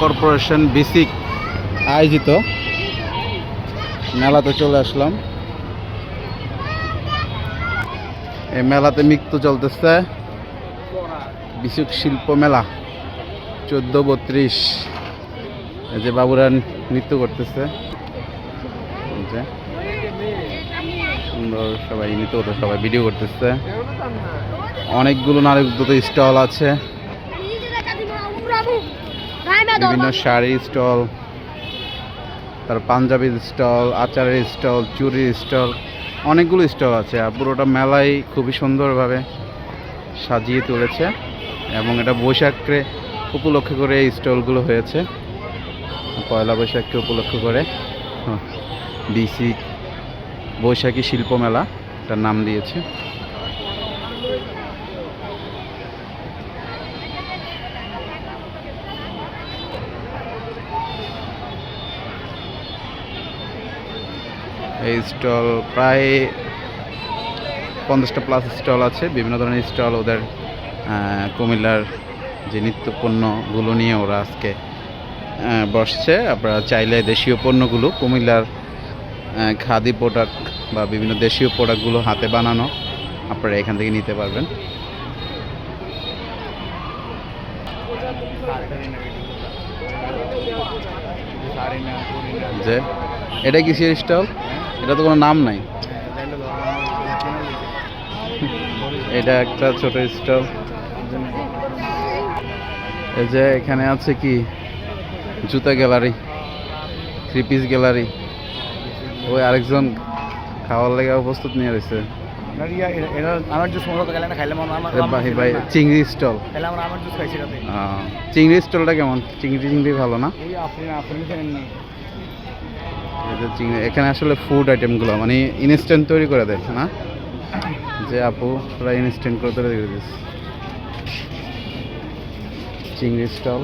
Corporation BSCIC আয়োজিত মেলাতে চলে আসলাম। এই মেলাতে মৃত্যু চলতেছে। বিসুক শিল্প মেলা চোদ্দ বত্রিশ। যে বাবুরা নৃত্য করতেছে। সুন্দর সবাই নৃত্য করতে সবাই ভিডিও করতেছে। অনেকগুলো নারীগুলোতে স্টল আছে। বিভিন্ন শাড়ির স্টল তার পাঞ্জাবির স্টল আচারের স্টল চুরির স্টল অনেকগুলো স্টল আছে আর পুরোটা মেলাই খুবই সুন্দরভাবে সাজিয়ে তুলেছে এবং এটা বৈশাখকে উপলক্ষ করে এই স্টলগুলো হয়েছে। পয়লা বৈশাখকে উপলক্ষ করে বিসি বৈশাখী শিল্প মেলা তার নাম দিয়েছে। এই স্টল প্রায় পঞ্চাশটা প্লাস স্টল আছে, বিভিন্ন ধরনের স্টল ওদের কুমিল্লার যে নিত্য পণ্যগুলো নিয়ে ওরা আজকে বসছে। আপনারা চাইলে দেশীয় পণ্যগুলো, কুমিল্লার খাদি প্রোডাক্ট বা বিভিন্ন দেশীয় প্রোডাক্টগুলো হাতে বানানো, আপনারা এখান থেকে নিতে পারবেন। যে, এটা কিসের স্টল? এটা তো কোনো নাম নাই। এটা একটা ছোট স্টল। এই যে এখানে আছে কি? জুতা গ্যালারি থ্রি পিস গ্যালারি। ওই আরেকজন খাওয়ার লেগে প্রস্তুত নিয়ে রয়েছে। চিংড়ি স্টল। চিংড়ি স্টলটা কেমন? চিংড়ি চিংড়ি ভালো না? চিংড়ি, এখানে আসলে ফুড আইটেমগুলো মানে ইনস্ট্যান্ট তৈরি করে দেয়, না? যে আপু, ওরা ইনস্ট্যান্ট করে তৈরি করে দিচ্ছে চিংড়ি স্টল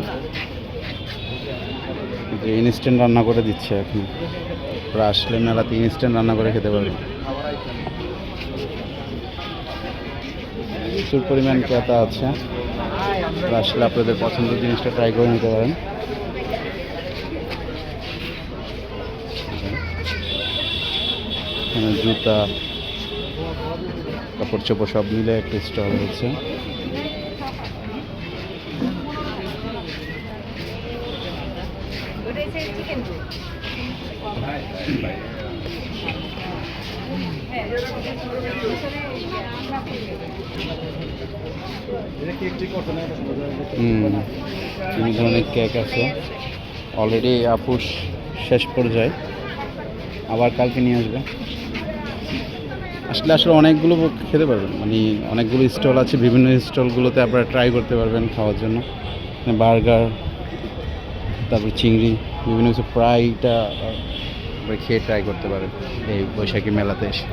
ইনস্ট্যান্ট রান্না করে দিচ্ছে এখন। ওরা আসলে মেলাতে ইনস্ট্যান্ট রান্না করে খেতে পারবে। প্রচুর পরিমাণ ক্রেতা আছে। আসলে আপনাদের পছন্দের জিনিসটা ট্রাই করে নিতে পারেন। এখানে জুতা, কাপড় চোপড় সব মিলে একটা স্টল হয়েছে। ধরনের কেক আছে। অলরেডি আপুস শেষ পর্যায়ে। আবার কালকে নিয়ে আসবে। আসলে আসলে অনেকগুলো খেতে পারবেন। মানে অনেকগুলো স্টল আছে, বিভিন্ন স্টলগুলোতে আপনারা ট্রাই করতে পারবেন খাওয়ার জন্য। বার্গার, তারপর চিংড়ি, বিভিন্ন কিছু ফ্রাইটা খেয়ে ট্রাই করতে পারেন এই বৈশাখী মেলাতে এসে।